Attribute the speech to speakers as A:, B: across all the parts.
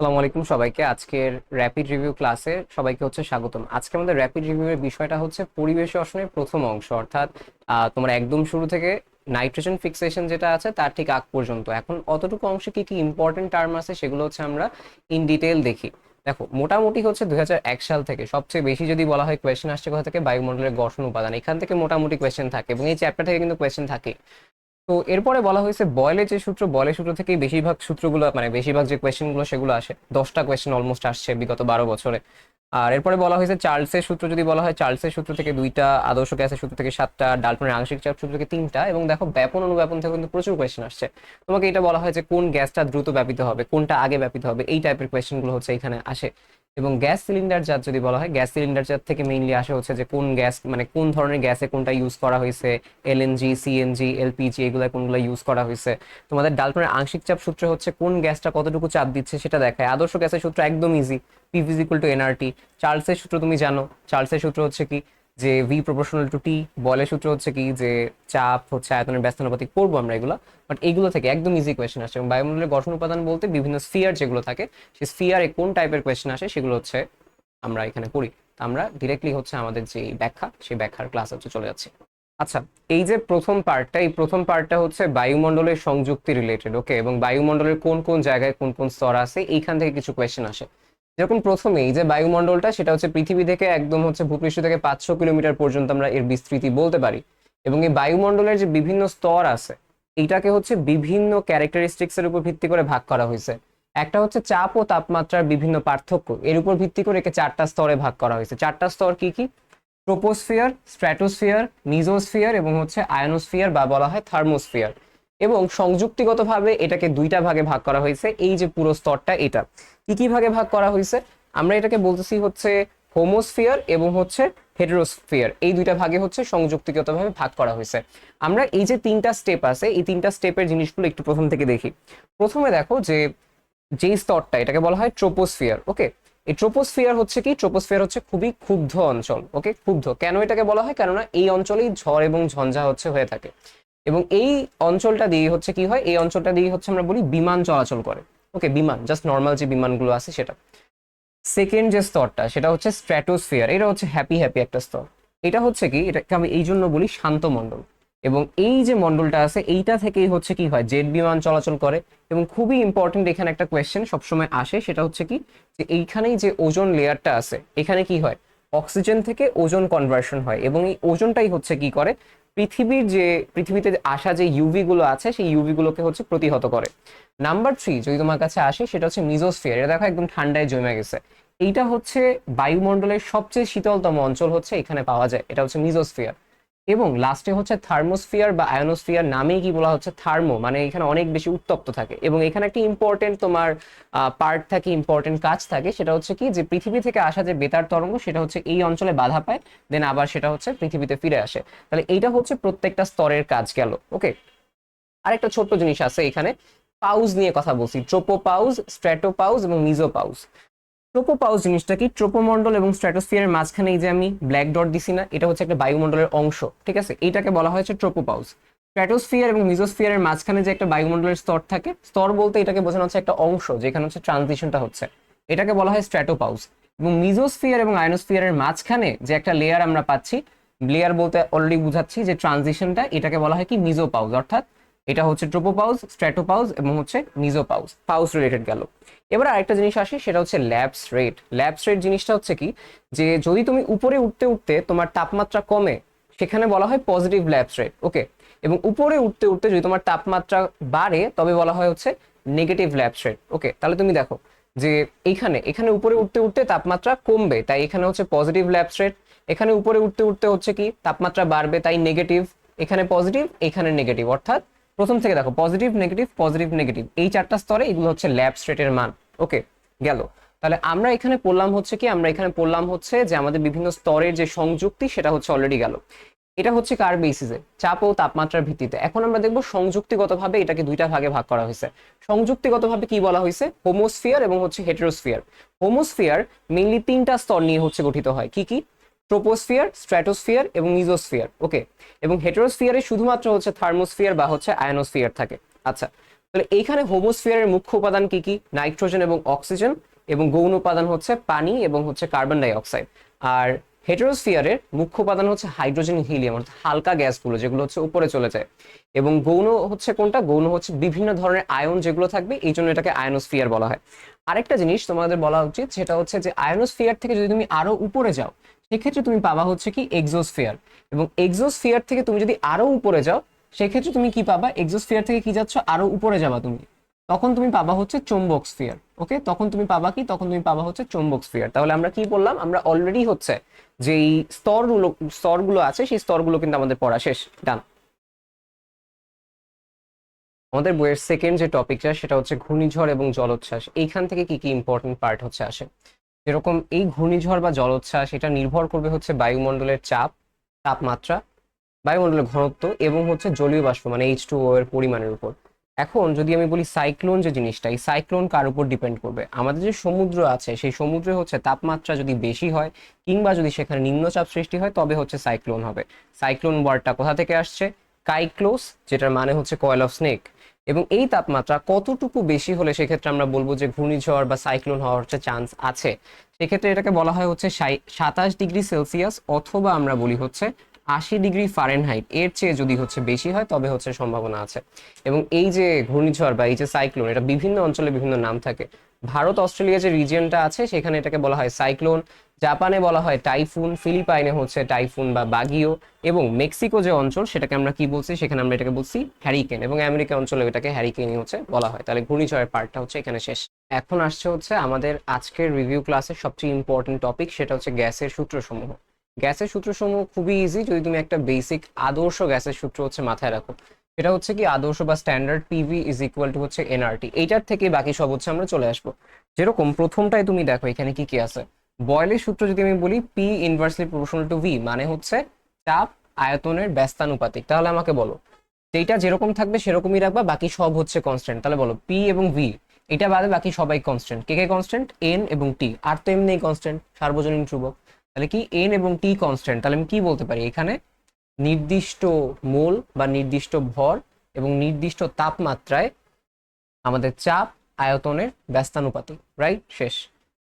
A: আসসালামু আলাইকুম সবাইকে। আজকের র্যাপিড রিভিউ ক্লাসে সবাইকে হচ্ছে স্বাগতম। আজকে আমাদের র্যাপিড রিভিউয়ের বিষয়টা হচ্ছে পরিবেশ অসনের প্রথম অংশ। অর্থাৎ তোমার একদম শুরু থেকে নাইট্রোজেন ফিক্সেশন যেটা আছে তার ঠিক আগ পর্যন্ত। এখন অতটুকু অংশে কি কি ইম্পর্টেন্ট টার্ম আছে সেগুলো হচ্ছে আমরা ইন ডিটেল দেখি। দেখো, মোটামুটি হচ্ছে দু হাজার এক সাল থেকে সবচেয়ে বেশি যদি বলা হয় কোয়েশ্চেন আসছে কোথা থেকে? বায়ুমণ্ডলের গঠন উপাদান। এখান থেকে মোটামুটি কোয়েশ্চেন থাকে এবং এই চ্যাপ্টার থেকে কিন্তু কোয়েশ্চেন থাকে। তো এরপরে বলা হয়েছে বয়েলের যে সূত্র বয়েলের সূত্র থেকে বেশিরভাগ সূত্রগুলো মানে বেশিরভাগ যে কোয়েশ্চেনগুলো সেগুলো আসে। দশটা কোয়েশ্চেন অলমোস্ট আসছে বিগত বারো বছরে। আর এরপরে বলা হয়েছে চার্লসের সূত্র যদি বলা হয়, চার্লসের সূত্র থেকে দুইটা, আদর্শ গ্যাসের সূত্র থেকে সাতটা, ডালটনের আংশিক চাপ সূত্র থেকে তিনটা এবং দেখো ব্যাপন অনুব্যাপন থেকে কিন্তু প্রচুর কোয়েশ্চেন আসছে। তোমাকে এটা বলা হয় যে কোন গ্যাসটা দ্রুত ব্যাপিত হবে, কোনটা আগে ব্যাপিত হবে, এই টাইপের কোয়েশ্চেনগুলো হচ্ছে এখানে আসে। এবং গ্যাস সিলিন্ডার জাত যদি বলা হয়, গ্যাস সিলিন্ডার জাত থেকে মেইনলি আসে হচ্ছে যে কোন গ্যাস মানে কোন ধরনের গ্যাসে কোনটা ইউজ করা হয়েছে এলএনজি সিএনজি এলপিজি এগুলো কোনগুলো ইউজ করা হয়েছে। তোমাদের ডালটনের আংশিক চাপ সূত্র হচ্ছে কোন গ্যাসটা কতটুকু চাপ দিচ্ছে সেটা দেখায়। আদর্শ গ্যাসের সূত্র একদম easy P physical to NRT চার্লসের সূত্র তুমি জানো। চার্লসের সূত্র হচ্ছে কি যে ভি প্রপোর্শনাল টু টি বলের সূত্র হচ্ছে কি যে চাপ হচ্ছে আয়তনের ব্যস্তানুপাতিক পড়ব আমরা এগুলো বাট এইগুলো থেকে একদম ইজি কোয়েশ্চেন আসে। এবং বায়ুমণ্ডলের গঠন উপাদান বলতে বিভিন্ন স্ফিয়ার যেগুলো থাকে, সেই স্ফিয়ারে কোন টাইপের কোয়েশ্চেন আসে সেগুলো হচ্ছে আমরা এখানে পড়ি। আমরা ডিরেক্টলি হচ্ছে আমাদের যে ব্যাখ্যা, সেই ব্যাখ্যার ক্লাস হচ্ছে চলে যাচ্ছে। আচ্ছা এই যে প্রথম পার্টটা এই প্রথম পার্টটা হচ্ছে বায়ুমণ্ডলের সংযুক্তি রিলেটেড ওকে এবং বায়ুমণ্ডলের কোন কোন জায়গায় কোন কোন স্তর আছে, এইখান থেকে কিছু কোয়েশ্চেন আসে। যেরকম প্রথমে এই যে বায়ুমণ্ডলটা, সেটা হচ্ছে পৃথিবী থেকে একদম হচ্ছে ভূপৃষ্ঠ থেকে পাঁচশো কিলোমিটার পর্যন্ত আমরা এর বিস্তৃতি বলতে পারি। এবং এই বায়ুমণ্ডলের যে বিভিন্ন স্তর আছে, এইটাকে হচ্ছে বিভিন্ন ক্যারেক্টারিস্টিক্স এর উপর ভিত্তি করে ভাগ করা হয়েছে। একটা হচ্ছে চাপ ও তাপমাত্রার বিভিন্ন পার্থক্য, এর উপর ভিত্তি করে একে চারটা স্তরে ভাগ করা হয়েছে। চারটা স্তর কি কি? ট্রোপোস্ফিয়ার স্ট্র্যাটোস্ফিয়ার মিজোস্ফিয়ার এবং হচ্ছে আয়নোস্ফিয়ার বা বলা হয় থার্মোস্ফিয়ার এবং সংযুক্তিগতভাবে এটাকে দুইটা ভাগে ভাগ করা হয়েছে। এই যে পুরো স্তরটা, এটা কি কি ভাগে ভাগ করা হয়েছে? আমরা এটাকে বলতেছি হচ্ছে হোমোস্ফিয়ার এবং হচ্ছে হেটেরোস্ফিয়ার। এই দুইটা ভাগে হচ্ছে সংযুক্তিগতভাবে ভাগ করা হয়েছে। আমরা এই যে তিনটা স্টেপ আছে, এই তিনটা স্টেপের জিনিসগুলো একটু প্রথম থেকে দেখি। প্রথমে দেখো যে যেই স্তরটা, এটাকে বলা হয় ট্রোপোস্ফিয়ার, ওকে? এই ট্রোপোস্ফিয়ার হচ্ছে কি? ট্রোপোস্ফিয়ার হচ্ছে খুবই ক্ষুব্ধ অঞ্চল, ওকে? ক্ষুব্ধ। কেন এটাকে বলা হয়? কেননা এই অঞ্চলেই ঝড় এবং ঝঞ্ঝা হচ্ছে হয়ে থাকে। এবং এই অঞ্চলটা দিয়ে হচ্ছে কি হয়? এই অঞ্চলটা দিয়ে হচ্ছে আমরা বলি বিমান চলাচল করে। ওকে বিমান জাস্ট নর্মাল যে বিমানগুলো আছে সেটা। সেকেন্ড যে স্তরটা, সেটা হচ্ছে স্ট্র্যাটোস্ফিয়ার এটা হচ্ছে হ্যাপি হ্যাপি একটা স্তর। এটা হচ্ছে কি? এটাকে আমি এই জন্য বলি শান্ত মণ্ডল। এবং এই যে মণ্ডলটা আছে, এইটা থেকেই হচ্ছে কি হয়? জেট বিমান চলাচল করে। এবং খুবই ইম্পর্টেন্ট এখানে একটা কোয়েশ্চেন সবসময় আসে, সেটা হচ্ছে কি? যে এইখানেই যে ওজন লেয়ারটা আছে, এখানে কি হয়? অক্সিজেন থেকে ওজন কনভার্সন হয়। এবং এই ওজনটাই হচ্ছে কি করে? পৃথিবীর যে, পৃথিবীতে আসা যে ইউভি গুলো আছে, সেই ইউভি গুলোকে হচ্ছে প্রতিহত করে। নাম্বার থ্রি যদি তোমার কাছে আসে, সেটা হচ্ছে মিজোস্ফিয়ার এটা দেখো একদম ঠান্ডায় জমে গেছে। এইটা হচ্ছে বায়ুমণ্ডলের সবচেয়ে শীতলতম অঞ্চল হচ্ছে এখানে পাওয়া যায়। এটা হচ্ছে মিজোস্ফিয়ার এবং লাস্টে হচ্ছে থার্মোস্ফিয়ার বা আয়নোস্ফিয়ার নামেই কি বলা হচ্ছে? থার্মো মানে এখানে অনেক বেশি উত্তপ্ত থাকে। এবং এখানে একটা ইম্পর্টেন্ট তোমার পার্ট থাকে ইম্পর্টেন্ট কাজ থাকে, সেটা হচ্ছে কি যে পৃথিবী থেকে আসা যে বেতার তরঙ্গ, সেটা হচ্ছে এই অঞ্চলে বাধা পায় দেন আবার সেটা হচ্ছে পৃথিবীতে ফিরে আসে। তাহলে এইটা হচ্ছে প্রত্যেকটা স্তরের কাজ গেল ওকে আরেকটা ছোট্ট জিনিস আছে এখানে পাউজ নিয়ে কথা বলছি ট্রোপো পাউজ স্ট্র্যাটো পাউজ এবং মিজো পাউজ ট্রোপো পাউজ জিনিসটা কি? ট্রোপোমণ্ডল এবং স্ট্র্যাটোস্ফিয়ারের মাঝখানে এই যে আমি ব্ল্যাক ডট দিছি না, এটা হচ্ছে একটা বায়ুমণ্ডলের অংশ, ঠিক আছে? এইটাকে বলা হয়েছে ট্রোপো পাউজ স্ট্র্যাটোস্ফিয়ার এবং মিজোস্ফিয়ারের মাঝখানে যে একটা বায়ুমণ্ডলের স্তর থাকে, স্তর বলতে এটাকে বোঝানো হচ্ছে একটা অংশ, যেখানে হচ্ছে ট্রানজিশনটা হচ্ছে। এটাকে বলা হয় স্ট্র্যাটোপাউস। এবং মিজোস্ফিয়ার এবং আয়নোস্ফিয়ারের মাঝখানে যে একটা লেয়ার আমরা পাচ্ছি লেয়ার বলতে অলরেডি বুঝাচ্ছি যে ট্রানজিশনটা এটাকে বলা হয় কি? মিজোপাউজ অর্থাৎ এটা হচ্ছে ট্রোপোপাউজ, স্ট্র্যাটোপাউজ এবং হচ্ছে মিজোপাউজ পাউস রিলেটেড গেল। এবার আরেকটা জিনিস আসে, সেটা হচ্ছে ল্যাবস রেট। ল্যাবস রেট জিনিসটা হচ্ছে কি, যে যদি তুমি উপরে উঠতে উঠতে তোমার তাপমাত্রা কমে, সেখানে বলা হয় পজিটিভ ল্যাবস রেট ওকে এবং উপরে উঠতে উঠতে যদি তোমার তাপমাত্রা বাড়ে, তবে বলা হয় হচ্ছে নেগেটিভ ল্যাবস রেট ওকে তাহলে তুমি দেখো যে এইখানে, এখানে উপরে উঠতে উঠতে তাপমাত্রা কমবে, তাই এখানে হচ্ছে পজিটিভ ল্যাবস রেট। এখানে উপরে উঠতে উঠতে হচ্ছে কি, তাপমাত্রা বাড়বে, তাই নেগেটিভ এখানে পজিটিভ এখানে নেগেটিভ অর্থাৎ প্রথম থেকে দেখো পজিটিভ নেগেটিভ পজিটিভ নেগেটিভ এই চারটা স্তরে এগুলো হচ্ছে ল্যাবস রেটের মান। ওকে গেল। তাহলে আমরা এখানে পড়লাম হচ্ছে কি, আমরা এখানে পড়লাম হচ্ছে যে আমাদের বিভিন্ন স্তরের যে সংযুক্তি, সেটা হচ্ছে অলরেডি গেল। এটা হচ্ছে কার বেসিসে চাপ ও তাপমাত্রার ভিত্তিতে। এখন আমরা দেখব সংযুক্তিগতভাবে এটাকে দুইটা ভাগে ভাগ করা হয়েছে। সংযুক্তিগতভাবে কি বলা হয়েছে? হোমোস্ফিয়ার এবং হচ্ছে হেটেরোস্ফিয়ার হোমোস্ফিয়ার মেইনলি তিনটা স্তর নিয়ে হচ্ছে গঠিত হয়। কি কি? ট্রোপোস্ফিয়ার, স্ট্র্যাটোস্ফিয়ার এবং মিজোস্ফিয়ার, ওকে? এবং হেটেরোস্ফিয়ারে শুধুমাত্র হচ্ছে থার্মোস্ফিয়ার বা হচ্ছে আয়নোস্ফিয়ার থাকে। আচ্ছা তাহলে এইখানে হোমোস্ফিয়ারের মুখ্য উপাদান কি কি? নাইট্রোজেন এবং অক্সিজেন এবং গৌণ উপাদান হচ্ছে পানি এবং হচ্ছে কার্বন ডাই অক্সাইড আর হেটেরোস্ফিয়ারের মুখ্য উপাদান হচ্ছে হাইড্রোজেন, হিলিয়াম, অর্থাৎ হালকা গ্যাসগুলো যেগুলো হচ্ছে উপরে চলে যায়। এবং গৌণ হচ্ছে কোনটা? গৌণ হচ্ছে বিভিন্ন ধরনের আয়ন যেগুলো থাকবে, এই জন্য এটাকে আয়নোস্ফিয়ার বলা হয়। আরেকটা জিনিস তোমাদের বলা উচিত, সেটা হচ্ছে যে আয়নোস্ফিয়ার থেকে যদি তুমি আরও উপরে যাও সেক্ষেত্রে তুমি পাবা হচ্ছে কি এক্সোস্ফিয়ার এবং এক্সোস্ফিয়ার থেকে তুমি যদি আরও উপরে যাও, সেক্ষেত্রে তুমি কি পাবা? এক্সোস্ফিয়ার থেকে কি যাচ্ছ? আরও উপরে যাবা তুমি। তখন তুমি পাবা হচ্ছে চৌম্বক স্ফিয়ার ওকে তখন তুমি পাবা কি? তখন তুমি পাবা হচ্ছে চৌম্বক স্ফিয়ার তাহলে আমরা কি বললাম? আমরা অলরেডি হচ্ছে যেই স্তরগুলো স্তরগুলো আছে, সেই স্তরগুলো কিন্তু আমাদের পড়া শেষ ডান আমাদের বইয়ের সেকেন্ড যে টপিকটা সেটা হচ্ছে ঘূর্ণিঝড় এবং জলোচ্ছ্বাস। এইখান থেকে কি কি ইম্পর্টেন্ট পার্ট হচ্ছে আসে? যেরকম এই ঘূর্ণিঝড় বা জলোচ্ছ্বাস, এটা নির্ভর করবে হচ্ছে বায়ুমণ্ডলের চাপ, তাপমাত্রা, বায়ুমণ্ডলের ঘনত্ব এবং হচ্ছে জলীয় বাষ্প মানে এইচ টু এর পরিমাণের উপর। এখন যদি আমি বলি সাইক্লোন যে জিনিসটা, এই সাইক্লোন কার উপর ডিপেন্ড করবে? আমাদের যে সমুদ্র আছে, সেই সমুদ্রে হচ্ছে তাপমাত্রা যদি বেশি হয় কিংবা যদি সেখানে নিম্নচাপ সৃষ্টি হয়, তবে হচ্ছে সাইক্লোন হবে। সাইক্লোন ওয়ার্ডটা কোথা থেকে আসছে? কাইক্লোস, যেটার মানে হচ্ছে কয়েল অফ স্নেক। এবং এই তাপমাত্রা কতটুকু বেশি হলে সেক্ষেত্রে আমরা বলব যে ঘূর্ণিঝড় বা সাইক্লোন হওয়ার হচ্ছে চান্স আছে। সেক্ষেত্রে এটাকে বলা হয় হচ্ছে সাতাশ ডিগ্রি সেলসিয়াস অথবা আমরা বলি হচ্ছে আশি ডিগ্রি ফারেনহাইট। এর চেয়ে যদি হচ্ছে বেশি হয় তবে হচ্ছে সম্ভাবনা আছে। এবং এই যে ঘূর্ণিঝড় বা এই যে সাইক্লোন, এটা বিভিন্ন অঞ্চলে বিভিন্ন নাম থাকে। ভারত, অস্ট্রেলিয়া যে রিজিয়নটা আছে, সেখানে এটাকে বলা হয় সাইক্লোন জাপানে বলা হয় টাইফুন ফিলিপাইনে হচ্ছে টাইফুন বা বাগিও এবং মেক্সিকো যে অঞ্চল, সেটাকে আমরা কি বলছি? সেখানে আমরা এটাকে বলছি হ্যারিকেন এবং আমেরিকা অঞ্চলে এটাকে হ্যারিকেনই হচ্ছে বলা হয়। তাহলে ঘূর্ণিঝড়ের পার্টটা হচ্ছে এখানে শেষ। এখন আসছে হচ্ছে আমাদের আজকের রিভিউ ক্লাসের সবচেয়ে ইম্পর্টেন্ট টপিক সেটা হচ্ছে গ্যাসের সূত্রসমূহ। গ্যাসের সূত্রসমূহ খুবই ইজি যদি তুমি একটা বেসিক আদর্শ গ্যাসের সূত্র হচ্ছে মাথায় রাখো। এটা হচ্ছে কি আদর্শ বা standard PV is equal to হচ্ছে এনআরটি এইটার থেকে বাকি সব হচ্ছে আমরা চলে আসব। যেরকম প্রথমটাই তুমি দেখো, এখানে কি কি আছে? বয়েলের সূত্র যদি আমি বলি P inversely proportional to V মানে হচ্ছে চাপ আয়তনের ব্যস্তানুপাতিক। তাহলে আমাকে বলো যেটা যেরকম থাকবে সেরকমই রাখবা, বাকি সব হচ্ছে কনস্ট্যান্ট তাহলে বলো পি এবং ভি এটা বাদে বাকি সবাই কনস্ট্যান্ট কে কে কনস্ট্যান্ট এন এবং টি আর তো এমনি কনস্ট্যান্ট সার্বজনীন ধ্রুবক। তাহলে কি এন এবং টি কনস্ট্যান্ট তাহলে আমি কি বলতে পারি এখানে? নির্দিষ্ট মোল বা নির্দিষ্ট ভর এবং নির্দিষ্ট তাপমাত্রায় আমাদের চাপ আয়তনের ব্যস্তানুপাতিক রাইট শেষ।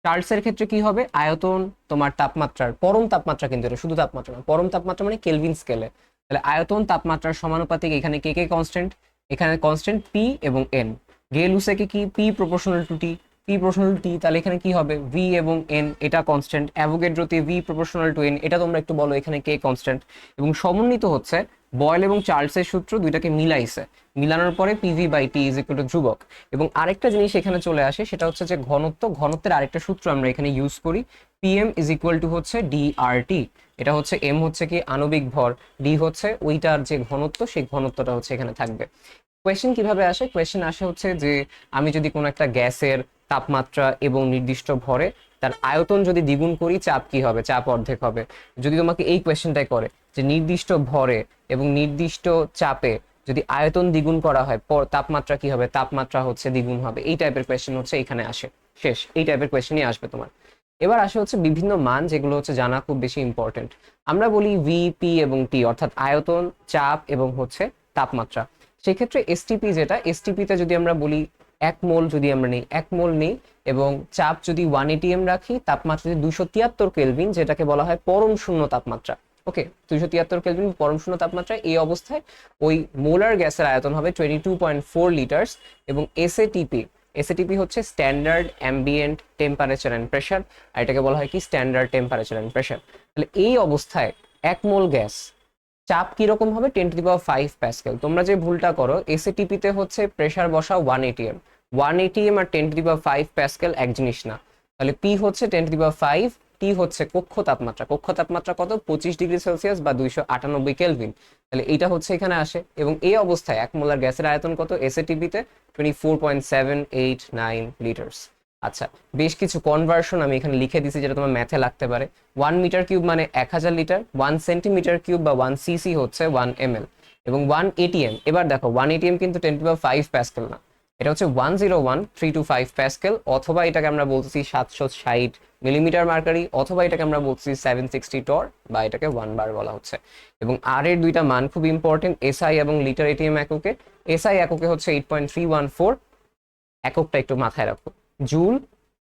A: চার্লসের ক্ষেত্রে কি হবে? আয়তন তোমার তাপমাত্রার, পরম তাপমাত্রা কিন্তু শুধু তাপমাত্রা না পরম তাপমাত্রা মানে কেলভিন স্কেলে। তাহলে আয়তন তাপমাত্রার সমানুপাতিক এখানে কে কে কনস্ট্যান্ট এখানে কনস্ট্যান্ট পি এবং এন গে লুসেকে কি P proportional to T P proportional T তাহলে এখানে কি হবে? ভি এবং এন এটা কনস্ট্যান্ট অ্যাভোগেড্রোতে ভি প্রপোর্শনাল টু এন এটা তোমরা একটু বলো এখানে কে কনস্ট্যান্ট এবং সমন্বিত হচ্ছে বয়েল এবং চার্লসের সূত্র দুইটাকে মিলাইছে। মিলানোর পরে PV by T is equal to ধ্রুবক। এবং আরেকটা জিনিস এখানে চলে আসে, সেটা হচ্ছে যে ঘনত্ব, ঘনত্বের আরেকটা সূত্র আমরা এখানে ইউজ করি। পিএম ইজ ইকুয়াল টু হচ্ছে ডিআরটি এটা হচ্ছে এম হচ্ছে কি আণবিক ভর। ডি হচ্ছে ওইটার যে ঘনত্ব, সেই ঘনত্বটা হচ্ছে এখানে থাকবে। কোয়েশ্চেন কীভাবে আসে? কোয়েশ্চেন আসে হচ্ছে যে আমি যদি কোনো একটা গ্যাসের তাপমাত্রা এবং নির্দিষ্ট ভরে তার আয়তন যদি দ্বিগুণ করি, চাপ কি হবে? চাপ অর্ধেক হবে। যদি তোমাকে এই কোয়েশ্চেনটাই করে যে নির্দিষ্ট ভরে এবং নির্দিষ্ট চাপে যদি আয়তন দ্বিগুণ করা হয়, পর তাপমাত্রা কি হবে? তাপমাত্রা হচ্ছে দ্বিগুণ হবে। এই টাইপের কোয়েশ্চেন হচ্ছে এখানে আসে। শেষ। এই টাইপের কোয়েশ্চেনই আসবে তোমার। এবার আসে হচ্ছে বিভিন্ন মান, যেগুলো হচ্ছে জানা খুব বেশি ইম্পর্টেন্ট আমরা বলি ভি পি এবং টি অর্থাৎ আয়তন, চাপ এবং হচ্ছে তাপমাত্রা। সেক্ষেত্রে এসটিপি যেটা এসটিপিতে যদি আমরা বলি এক মোল যদি আমরা নেই, এক মোল নেই এবং চাপ যদি ওয়ান এটিএম রাখি, তাপমাত্রা যদি দুশো তিয়াত্তর কেলভিন, যেটাকে বলা হয় পরম শূন্য তাপমাত্রা। ওকে দুশো তিয়াত্তর কেলভিন পরম শূন্য তাপমাত্রা, এই অবস্থায় ওই মোলার গ্যাসের আয়তন হবে twenty two point four litres এবং এসএটিপি এসএটিপি হচ্ছে standard ambient temperature and pressure আর এটাকে বলা হয় কি স্ট্যান্ডার্ড টেম্পারেচার অ্যান্ড প্রেশার তাহলে এই অবস্থায় এক মোল গ্যাস চাপ কীরকম হবে? Ten to the power five pascal তোমরা যে ভুলটা করো এসএটিপিতে হচ্ছে প্রেশার বসা one ATM one ATM R ten to the power five pascal এক জিনিস না। তাহলে পি হচ্ছে ten to the power five T হচ্ছে কক্ষ তাপমাত্রা। কক্ষ তাপমাত্রা কত? পঁচিশ ডিগ্রি সেলসিয়াস বা দুইশো আটানব্বই কেলভিন। তাহলে এইটা হচ্ছে এখানে আসে। এবং এই অবস্থায় এক মোলার গ্যাসের আয়তন কত? এসএটিপিতে twenty four point seven eight nine litres আচ্ছা বেশ কিছু কনভার্সন আমি এখানে লিখে দিছি যেটা তোমার ম্যাথে লাগতে পারে। ওয়ান মিটার কিউব মানে এক হাজার লিটার ওয়ান সেন্টিমিটার কিউব বা ওয়ান সিসি হচ্ছে ওয়ান এম এল এবং ওয়ান এটিএম এবার দেখো ওয়ান এটিএম কিন্তু টেন টু ফাইভ প্যাসকেল না। এটা হচ্ছে one zero one three two five pascal অথবা এটাকে আমরা বলতেছি সাতশো ষাট মিলিমিটার মার্কারি অথবা এটাকে আমরা বলছি সেভেন সিক্সটি টর বা এটাকে ওয়ান বার বলা হচ্ছে। এবং আর এর দুইটা মান খুব ইম্পর্টেন্ট এসআই এবং লিটার এটিএম এককে। এসআই এককে হচ্ছে eight point three one four এককটা একটু মাথায় রাখো। Joule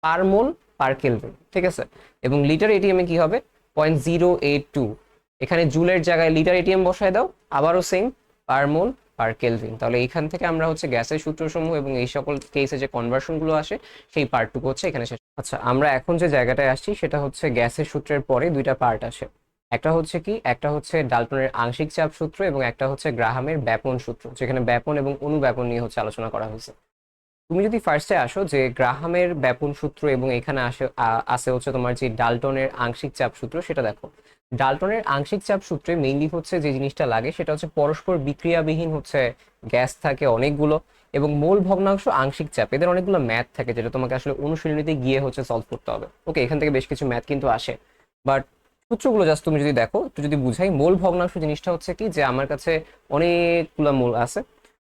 A: per mole per kelvin ঠিক আছে? এবং লিটার এটিএম কি হবে? পয়েন্ট জিরো এইট টু এখানে জুলের জায়গায় লিটার এটিএম বসায় দাও, আবারও same per mole per kelvin তাহলে এইখান থেকে আমরা হচ্ছে গ্যাসের সূত্রসমূহ এবং এই সকল কেসে যে কনভার্সনগুলো আসে, সেই পার্টটুকু হচ্ছে এখানে শেষ। আচ্ছা আমরা এখন যে জায়গাটায় আসছি, সেটা হচ্ছে গ্যাসের সূত্রের পরে দুইটা পার্ট আসে। একটা হচ্ছে কি? একটা হচ্ছে ডালটনের আংশিক চাপ সূত্র এবং একটা হচ্ছে গ্রাহামের ব্যাপন সূত্র, যেখানে ব্যাপন এবং অনুব্যাপন নিয়ে হচ্ছে আলোচনা করা হয়েছে। তুমি যদি ফার্স্টে আসো যে গ্রাহামের ব্যাপন সূত্র এবং এখানে আসে আসে হচ্ছে তোমার যে ডালটনের আংশিক চাপ সূত্র, সেটা দেখো। ডালটনের আংশিক চাপ সূত্রে মেইনলি হচ্ছে যে জিনিসটা লাগে, সেটা হচ্ছে পরস্পর বিক্রিয়াবিহীন হচ্ছে গ্যাস থাকে অনেকগুলো এবং মোল ভগ্নাংশ আংশিক চাপ। এদের অনেকগুলো ম্যাথ থাকে যেটা তোমাকে আসলে অনুশীলনীতে গিয়ে হচ্ছে সলভ করতে হবে। ওকে এখান থেকে বেশ কিছু ম্যাথ কিন্তু আসে। বাট সূত্রগুলো জাস্ট তুমি যদি দেখো, একটু যদি বুঝাই, মোল ভগ্নাংশ জিনিসটা হচ্ছে কি যে আমার কাছে অনেকগুলো মোল আছে।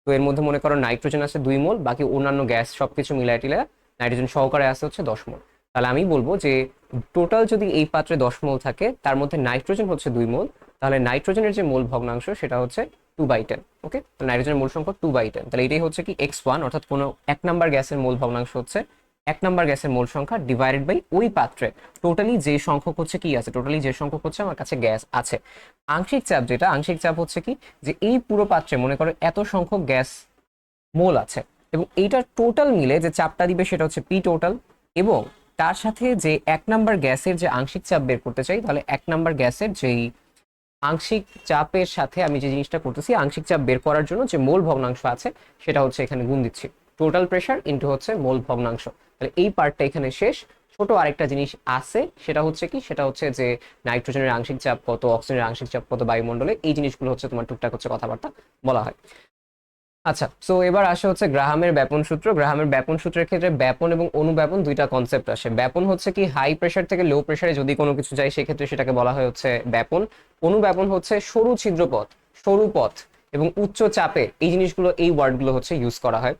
A: তো এর মধ্যে মনে করো নাইট্রোজেন আছে দুই মোল, বাকি অন্যান্য গ্যাস সব কিছু মিলাই টিলা নাইট্রোজেন সহকারে আছে হচ্ছে দশ মোল। তাহলে আমি বলব যে টোটাল যদি এই পাত্রে দশ মোল থাকে, তার মধ্যে নাইট্রোজেন হচ্ছে দুই মোল, তাহলে নাইট্রোজেনের যে মোল ভগ্নাংশ সেটা হচ্ছে টু বাই টেন ওকে নাইট্রোজেনের মোল সংখ্যা টু বাই টেন তাহলে এটাই হচ্ছে কি এক্স ওয়ান অর্থাৎ কোনো এক নাম্বার গ্যাসের মোল ভগ্নাংশ হচ্ছে এক নাম্বার গ্যাসের মোল সংখ্যা ডিভাইডেড বাই ওই পাত্রে। টোটালি যে সংখ্যক হচ্ছে কি আছে? টোটালি যে সংখ্যক হচ্ছে আমার কাছে গ্যাস আছে। আংশিক চাপ যেটা, আংশিক চাপ হচ্ছে কি? যে এই পুরো পাত্রে মনে করো এত সংখ্যক গ্যাস মোল আছে এবং এইটার টোটাল মিলে যে চাপটা দিবে সেটা হচ্ছে পি টোটাল এবং তার সাথে যে এক নাম্বার গ্যাসের যে আংশিক চাপ বের করতে চাই, তাহলে এক নাম্বার গ্যাসের যেই আংশিক চাপের সাথে আমি যে জিনিসটা করতেছি, আংশিক চাপ বের করার জন্য যে মোল ভগ্নাংশ আছে, সেটা হচ্ছে এখানে গুণ দিচ্ছি। টোটাল প্রেশার ইনটু হচ্ছে মোল ভগ্নাংশ। তাহলে এই পার্টটা এখানে শেষ। ছোট আরেকটা জিনিস আছে, সেটা হচ্ছে কি? সেটা হচ্ছে যে নাইট্রোজেনের আংশিক চাপ কত, অক্সিজেনের আংশিক চাপ কত, বায়ুমণ্ডলে, এই জিনিসগুলো হচ্ছে তোমার টুকটাক হচ্ছে কথাবার্তা বলা হয়। আচ্ছা সো এবার আসে হচ্ছে গ্রাহামের ব্যাপন সূত্র। গ্রাহামের ব্যাপন সূত্রের ক্ষেত্রে ব্যাপন এবং অনুব্যাপন দুইটা কনসেপ্ট আসে। ব্যাপন হচ্ছে কি হাই প্রেশার থেকে লো প্রেশারে যদি কোনো কিছু যায়, সেক্ষেত্রে সেটাকে বলা হয় হচ্ছে ব্যাপন। অনুব্যাপন হচ্ছে সরু ছিদ্রপথ, সরু পথ এবং উচ্চ চাপে এই জিনিসগুলো, এই ওয়ার্ডগুলো হচ্ছে ইউজ করা হয়।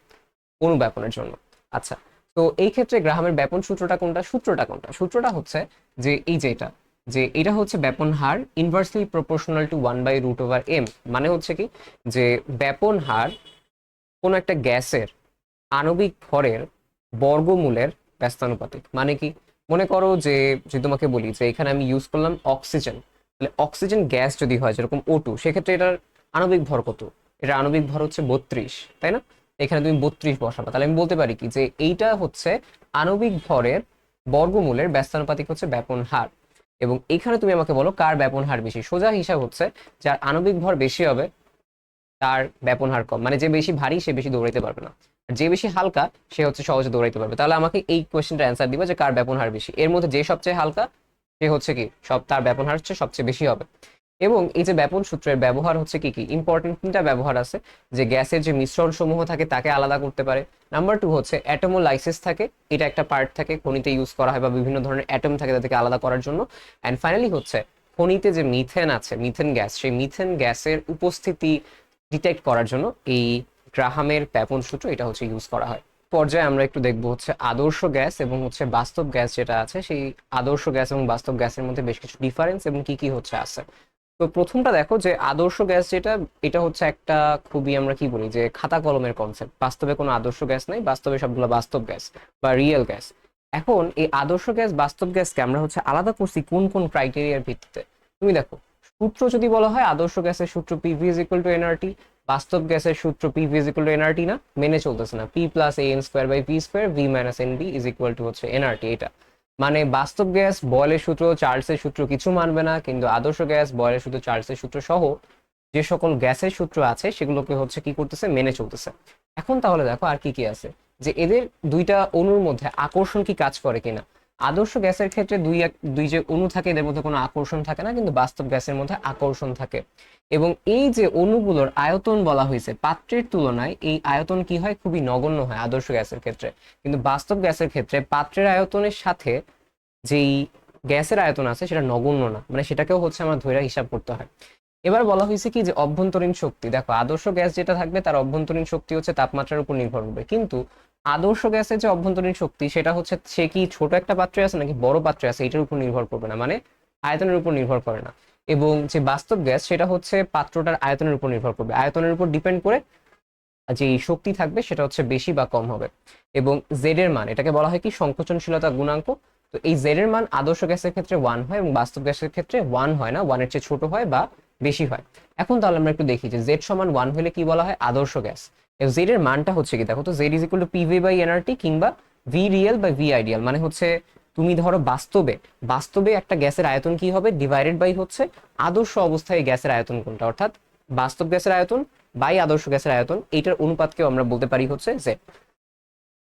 A: অনুব্যাপনের জন্য। আচ্ছা তো এই ক্ষেত্রে গ্রাহামের ব্যাপন সূত্রটা কোনটা? সূত্রটা কোনটা? সূত্রটা হচ্ছে যে এই যে এটা যে এটা হচ্ছে ব্যাপন হার inversely proportional to one by root over M মানে হচ্ছে কি? যে ব্যাপন হার কোনো একটা গ্যাসের আণবিক ভরের বর্গমূলের ব্যস্তানুপাতিক। মানে কি? মনে করো যে যদি তোমাকে বলি যে এখানে আমি ইউজ করলাম অক্সিজেন তাহলে অক্সিজেন গ্যাস যদি হয়, যেরকম ও টু সেক্ষেত্রে এটার আণবিক ভর কত? এটা আণবিক ভর হচ্ছে বত্রিশ, তাই না? এখানে তুমি বত্রিশ বসাবা। তাহলে আমি বলতে পারি কি যে এইটা হচ্ছে আণবিক ভরের বর্গমূলের ব্যস্তানুপাতিক হচ্ছে ব্যাপন হার। এবং এখানে তুমি আমাকে বলো কার ব্যাপন হার বেশি? সোজা হিসাব হচ্ছে যার আণবিক ভর বেশি হবে, তার ব্যাপন হার কম। মানে যে বেশি ভারী, সে বেশি দৌড়াইতে পারবে না। যে বেশি হালকা, সে হচ্ছে সহজে দৌড়াইতে পারবে। তাহলে আমাকে এই কোয়েশ্চেনটা অ্যান্সার দিবে যে কার ব্যাপন হার বেশি। এর মধ্যে যে সবচেয়ে হালকা, সে হচ্ছে কি? সব তার ব্যাপন হার হচ্ছে সবচেয়ে বেশি হবে। এবং এই যে ব্যাপন সূত্রের ব্যবহার হচ্ছে কি কি? ইম্পর্টেন্ট তিনটা ব্যবহার আছে। যে গ্যাসের যে মিশ্রণ সমূহ থাকে, তাকে আলাদা করতে পারে। নাম্বার টু হচ্ছে অ্যাটোমোলাইসিস থাকে। এটা একটা পার্ট থাকে খনিতে ইউজ করা হয় বা বিভিন্ন ধরনের অ্যাটম থাকে তাদেরকে আলাদা করার জন্য। অ্যান্ড ফাইনালি হচ্ছে খনিতে যে মিথেন আছে মিথেন গ্যাস সেই মিথেন গ্যাসের উপস্থিতি ডিটেক্ট করার জন্য এই গ্রাহামের ব্যাপন সূত্র এটা হচ্ছে ইউজ করা হয়। পর্যায়ে আমরা একটু দেখব হচ্ছে আদর্শ গ্যাস এবং হচ্ছে বাস্তব গ্যাস যেটা আছে, সেই আদর্শ গ্যাস এবং বাস্তব গ্যাসের মধ্যে বেশ কিছু ডিফারেন্স এবং কি কি হচ্ছে আছে। তো প্রথমটা দেখো যে আদর্শ গ্যাস যেটা, এটা হচ্ছে একটা খুবই আমরা কি বলি যে খাতা কলমের কনসেপ্ট বাস্তবে কোনো আদর্শ গ্যাস নাই, বাস্তবে সবগুলো বাস্তব গ্যাস বা রিয়েল গ্যাস। এখন এই আদর্শ গ্যাস, বাস্তব গ্যাসকে আমরা হচ্ছে আলাদা করছি কোন কোন ক্রাইটেরিয়ার ভিত্তিতে। তুমি দেখো, সূত্র যদি বলা হয়, আদর্শ গ্যাসের সূত্র PV is equal to NRT বাস্তব গ্যাসের সূত্র PV is equal to NRT না, মেনে চলতেছে না। P plus a n square by P square V minus n b is equal to হচ্ছে এনআরটি এটা। মানে বাস্তব গ্যাস বয়লের সূত্র, চার্লসের সূত্র কিছু মানবে না, কিন্তু আদর্শ গ্যাস বয়লের সূত্র, চার্লসের সূত্র সহ যে সকল গ্যাসের সূত্র আছে, সেগুলোকে হচ্ছে কি করতেছে, মেনে চলতেছে। এখন তাহলে দেখো আর কি কি আছে। যে এদের দুইটা অণুর মধ্যে আকর্ষণ কি কাজ করে কিনা? আদর্শ গ্যাসের ক্ষেত্রে দুই এক, দুই যে অণু থাকে, এদের মধ্যে কোনো আকর্ষণ থাকে না, কিন্তু বাস্তব গ্যাসের মধ্যে আকর্ষণ থাকে। এবং এই যে অণুগুলোর আয়তন বলা হয়েছে, পাত্রের তুলনায় এই আয়তন কি হয়? খুবই নগণ্য হয় আদর্শ গ্যাসের ক্ষেত্রে। কিন্তু বাস্তব গ্যাসের ক্ষেত্রে পাত্রের আয়তনের সাথে যেই গ্যাসের আয়তন আছে, সেটা নগণ্য না। মানে সেটাকেও হচ্ছে আমার ধৈর্য হিসাব করতে হয়। এবার বলা হয়েছে কি যে অভ্যন্তরীণ শক্তি, দেখো, আদর্শ গ্যাস যেটা থাকবে, তার অভ্যন্তরীণ শক্তি হচ্ছে তাপমাত্রার উপর নির্ভর করবে। কিন্তু আদর্শ গ্যাসের যে অভ্যন্তরীণ শক্তি, সেটা হচ্ছে সে কি ছোট একটা পাত্রে আছে নাকি বড় পাত্রে আছে, এটার উপর নির্ভর করবে না। মানে আয়তনের উপর নির্ভর করে না। এবং যে বাস্তব গ্যাস, সেটা হচ্ছে পাত্রটার আয়তনের উপর নির্ভর করবে। আয়তনের উপর ডিপেন্ড করে যে শক্তি থাকবে, সেটা হচ্ছে বেশি বা কম হবে। এবং জেড এর মান, এটাকে বলা হয় কি? সংকোচনশীলতা গুণাঙ্ক। তো এই জেড এর মান আদর্শ গ্যাসের ক্ষেত্রে ওয়ান হয় এবং বাস্তব গ্যাসের ক্ষেত্রে ওয়ান হয় না। ওয়ানের চেয়ে ছোট হয় বা বেশি হয়। এখন তাহলে আমরা একটু দেখি যে জেড সমান ওয়ান হলে কি বলা হয়? আদর্শ গ্যাস। জেড এর মানটা হচ্ছে কি? দেখো তো Z is equal to PV by NRT কিংবা V real by V ideal মানে হচ্ছে তুমি ধরো বাস্তবে বাস্তবে একটা গ্যাসের আয়তন কি হবে? ডিভাইডেড বাই হচ্ছে আদর্শ অবস্থায় গ্যাসের আয়তন কোনটা? অর্থাৎ বাস্তব গ্যাসের আয়তন বাই আদর্শ গ্যাসের আয়তন এইটার অনুপাতকেও আমরা বলতে পারি হচ্ছে জেড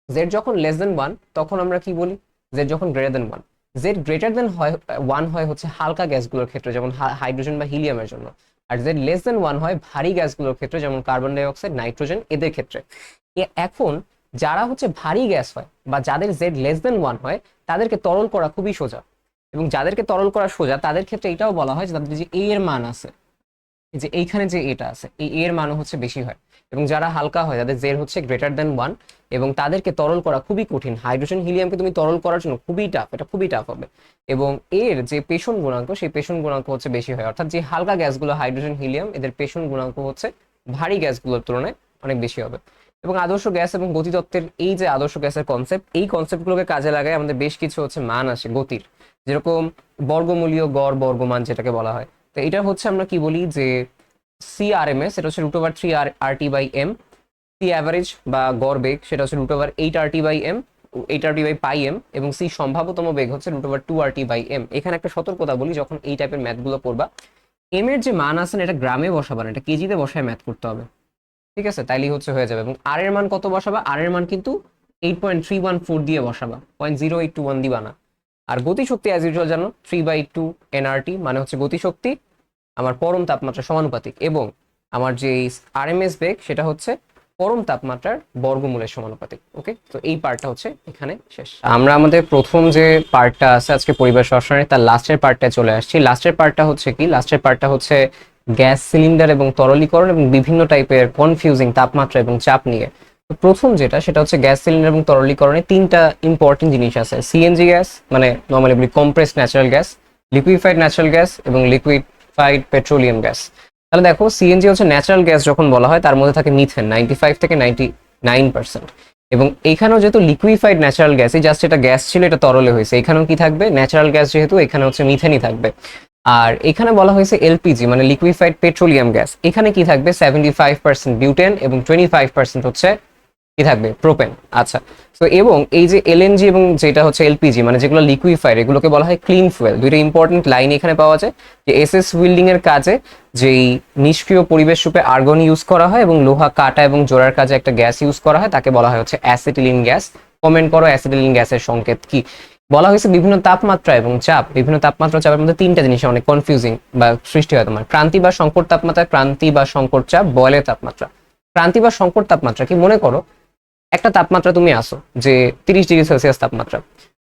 A: জেড যখন লেস দেন ওয়ান তখন আমরা কি বলি? জেড যখন greater than one Z greater than হয় ওয়ান হয় হচ্ছে হালকা গ্যাসগুলোর ক্ষেত্রে, যেমন হাইড্রোজেন বা হিলিয়ামের জন্য। আর জেড লেস দেন ওয়ান হয়, ভারী গ্যাসগুলোর ক্ষেত্রে, যেমন কার্বন ডাইঅক্সাইড নাইট্রোজেন এদের ক্ষেত্রে। এখন যারা হচ্ছে ভারী গ্যাস হয় বা যাদের জেড লেস দেন ওয়ান হয়, তাদেরকে তরল করা খুবই সোজা। এবং যাদেরকে তরল করা সোজা, তাদের ক্ষেত্রে এটাও বলা হয় যে তাদের যে এ এর মান আছে যে এইখানে যে এটা আছে, এই এর মানও হচ্ছে বেশি হয়। এবং যারা হালকা হয়, তাদের জেড হচ্ছে গ্রেটার দেন ওয়ান এবং তাদেরকে তরল করা খুবই কঠিন। হাইড্রোজেন হিলিয়ামকে তুমি তরল করার জন্য খুবই টাফ এটা খুবই টাফ হবে। এবং এর যে পেশন গুণাঙ্ক, সেই পেশন গুণাঙ্ক হচ্ছে বেশি হয়। অর্থাৎ যে হালকা গ্যাসগুলো হাইড্রোজেন হিলিয়াম এদের পেশন গুণাঙ্ক হচ্ছে ভারী গ্যাসগুলোর তুলনায় অনেক বেশি হবে। এবং আদর্শ গ্যাস এবং গতিতত্ত্বের এই যে আদর্শ গ্যাসের কনসেপ্ট এই কনসেপ্টগুলোকে কাজে লাগায় আমাদের বেশ কিছু হচ্ছে মান আসে, গতির। যেরকম বর্গমূলীয় গড় বর্গমান যেটাকে বলা হয়। তো এটা হচ্ছে আমরা কি বলি যে সি আর এম এস সেটা হচ্ছে root over three R T by M C average average বা গড় বেগ, সেটা হচ্ছে root over eight R T by M eight R T by pi M এবং সি সম্ভাব্যতম বেগ হচ্ছে root over two R T by M এখানে একটা সতর্কতা বলি যখন এই টাইপের ম্যাথগুলো করবা এম এর যে মান আছে এটা গ্রামে বসাবা না, এটা কেজিতে বসায় ম্যাথ করতে হবে। ঠিক আছে? তাইলেই হচ্ছে হয়ে যাবে। এবং আর এর মান কত বসাবা? আর এর মান কিন্তু eight point three one four দিয়ে বসাবা। Point zero eight two one দিবা না। আর গতিশক্তি অ্যাজ ইউজুয়াল জানো থ্রি বাই টু এনআরটি মানে হচ্ছে গতিশক্তি, আমার পরম তাপমাত্রা সমানুপাতিক এবং আমার যে আরএমএস বেগ, সেটা হচ্ছে পরম তাপমাত্রার বর্গমূলের সমানুপাতিক ওকে তো এই পার্টটা হচ্ছে এখানে শেষ। আমরা আমাদের প্রথম যে পার্টটা আছে, আজকে পরিবেশ রসায়নের তার লাস্টের পার্টটা চলে আসছি। লাস্টের পার্টটা হচ্ছে কি? লাস্টের পার্টটা হচ্ছে গ্যাস সিলিন্ডার এবং তরলীকরণ এবং বিভিন্ন টাইপের কনফিউজিং তাপমাত্রা এবং চাপ নিয়ে। প্রথম যেটা, সেটা হচ্ছে গ্যাস সিলিন্ডার এবং তরলীকরণে তিনটা ইম্পর্টেন্ট জিনিস আছে। সিএনজি গ্যাস মানে নর্মালি বলি compressed natural gas liquefied natural gas এবং লিকুইফাইড পেট্রোলিয়াম গ্যাস তাহলে দেখো সিএনজি হচ্ছে ন্যাচারাল গ্যাস যখন বলা হয়, তার মধ্যে থাকে মিথেন নাইনটি ফাইভ থেকে নাইনটি নাইন পার্সেন্ট এবং এখানেও যেহেতু লিকুইফাইড ন্যাচারাল গ্যাস এই জাস্ট এটা গ্যাস ছিল, এটা তরলে হয়েছে। এখানেও কি থাকবে? ন্যাচারাল গ্যাস যেহেতু, এখানে হচ্ছে মিথেনই থাকবে। আর এখানে বলা হয়েছে এলপিজি মানে লিকুইফাইড পেট্রোলিয়াম গ্যাস এখানে কি থাকবে? সেভেন্টি ফাইভ পার্সেন্ট বিউটেন এবং টোয়েন্টি ফাইভ পার্সেন্ট হচ্ছে কি থাকবে প্রোপেন আচ্ছা। তো এবং এই যে এলএনজি এবং যেটা হচ্ছে এলপিজি মানে যেগুলো লিকুইফায়ার এগুলোকে বলা হয় ক্লিন ফুয়েল দুইটা ইম্পর্টেন্ট লাইন এখানে পাওয়া যায়। যে এস এস উইল্ডিং এর কাজে যেই নিষ্ক্রিয় পরিবেশ রূপে আর্গন ইউজ করা হয় এবং লোহা, কাটা এবং জোড়ার কাজে একটা গ্যাস ইউজ করা হয়, তাকে বলা হয় হচ্ছে অ্যাসিটিলিন গ্যাস কমেন্ট করো অ্যাসিটিলিন গ্যাসের সংকেত কি? বলা হয়েছে বিভিন্ন তাপমাত্রা এবং চাপ, বিভিন্ন তাপমাত্রা চাপের মধ্যে তিনটা জিনিস অনেক কনফিউজিং বা সৃষ্টি হয় তোমার। ক্রান্তি বা সংকট তাপমাত্রা, ক্রান্তি বা সংকট চাপ বয়লের তাপমাত্রা। ক্রান্তি বা সংকট তাপমাত্রা কি? মনে করো একটা তাপমাত্রা তুমি আসো, যে তিরিশ ডিগ্রি সেলসিয়াস তাপমাত্রা।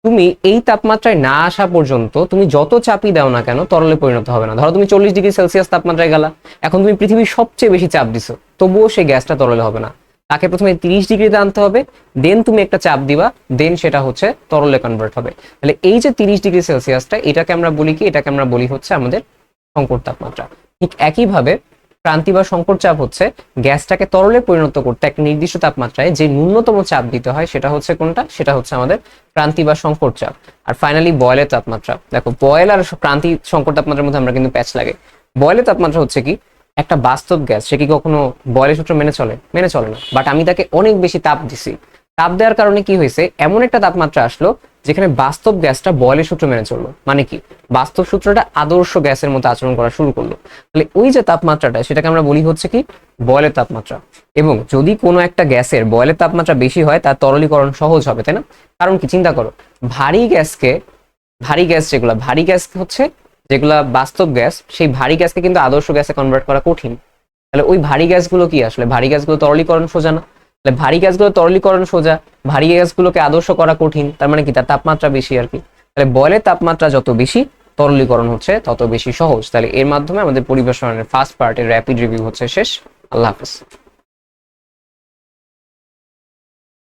A: তুমি এই তাপমাত্রায় না আসা পর্যন্ত তুমি যত চাপই দাও না কেন, তরলে পরিণত হবে না। ধরো তুমি চল্লিশ ডিগ্রি সেলসিয়াস তাপমাত্রায় গেলা, এখন তুমি পৃথিবীর সবচেয়ে বেশি চাপ দিছো, তবুও সেই গ্যাসটা তরলে হবে না। তাকে প্রথমে তিরিশ ডিগ্রিতে আনতে হবে দেন তুমি একটা চাপ দিবা দেন সেটা হচ্ছে তরলে কনভার্ট হবে। তাহলে এই যে তিরিশ ডিগ্রি সেলসিয়াসটা, এটাকে আমরা বলি কি, এটাকে আমরা বলি হচ্ছে আমাদের সংকট তাপমাত্রা। ঠিক একইভাবে ক্রান্তি বা সংকট চাপ হচ্ছে, গ্যাসটাকে তরলে পরিণত করতে একটা নির্দিষ্ট তাপমাত্রায় যে ন্যূনতম চাপ দিতে হয় সেটা হচ্ছে কোনটা? সেটা হচ্ছে আমাদের ক্রান্তি বা সংকট চাপ। আর ফাইনালি বয়েলের তাপমাত্রা। দেখো, বয়েল আর ক্রান্তি সংকট তাপমাত্রার মধ্যে আমরা কিন্তু প্যাচ লাগে। বয়েলের তাপমাত্রা হচ্ছে কি, একটা বাস্তব গ্যাস, সে কি কখনো বয়েলের সূত্র মেনে চলে? মেনে চলে না। বাট আমি তাকে অনেক বেশি তাপ দিছি। তাপ দেওয়ার কারণে কি হয়েছে, এমন একটা তাপমাত্রা আসলো যেখানে বাস্তব গ্যাসটা বয়েলের সূত্র মেনে চলল। মানে কি? বাস্তব সূত্রটা আদর্শ গ্যাসের মতো আচরণ করা শুরু করল। তাহলে ওই যে তাপমাত্রাটা, সেটাকে আমরা বলি হচ্ছে কি? বয়েলের তাপমাত্রা। এবং যদি কোনো একটা গ্যাসের বয়েলের তাপমাত্রা বেশি হয়, তার তরলীকরণ সহজ হবে, তাই না? কারণ কি? চিন্তা করো, ভারী গ্যাসকে, ভারী গ্যাস যেগুলো, ভারী গ্যাস হচ্ছে যেগুলা বাস্তব গ্যাস, সেই ভারী গ্যাসকে কিন্তু আদর্শ গ্যাসে কনভার্ট করা কঠিন। তাহলে ওই ভারী গ্যাসগুলো কি আসলে? ভারী গ্যাসগুলো তরলীকরণ সোজা না? তাহলে ভারী গ্যাসগুলো তরলীকরণ সোজা, ভারী গ্যাসগুলোকে আদর্শ করা কঠিন, তার মানে কি? তার তাপমাত্রা বেশি আর কি। তাহলে বয়লের তাপমাত্রা যত বেশি, তরলীকরণ হচ্ছে তত বেশি সহজ। তাহলে এর মাধ্যমে আমাদের পরিবেশনের ফার্স্ট পার্টের র্যাপিড রিভিউ হচ্ছে শেষ। আল্লাহ হাফিজ।